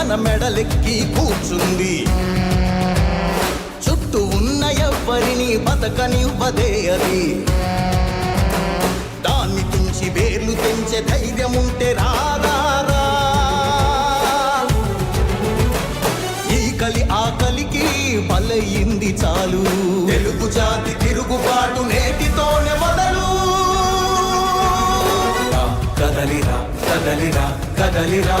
మన మెడలెక్కి కూర్చుంది. చుట్టూ ఉన్న ఎవ్వరిని బతకనివ్వదే అది. దాన్ని తుంచి వేర్లు తెంచే ధైర్యం ఉంటే రాదారా ఈ కలి ఆకలికి బలయింది చాలు. తెలుగు జాతి తిరుగుబాటు నేటితోనే మొదలు. కదలిరా కదలిరా కదలిరా.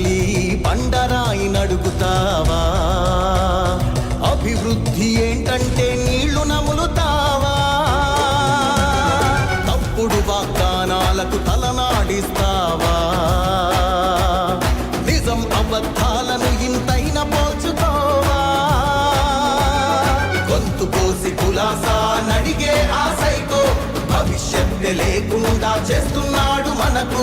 బంగారాన్నొదిలి బండరాయి నడుగుతావా? అభివృద్ధి ఏంటంటే నీళ్ళు నములుతావా? తప్పుడు వాగ్దానాలకు తలనాడిస్తావా? నిజం అబద్ధాలను ఇంతైన పోల్చుకోవా? గొంతు కోసి కులాసా నడిగే ఆ భవిష్యత్తు లేకుండా చేస్తున్నాడు మనకు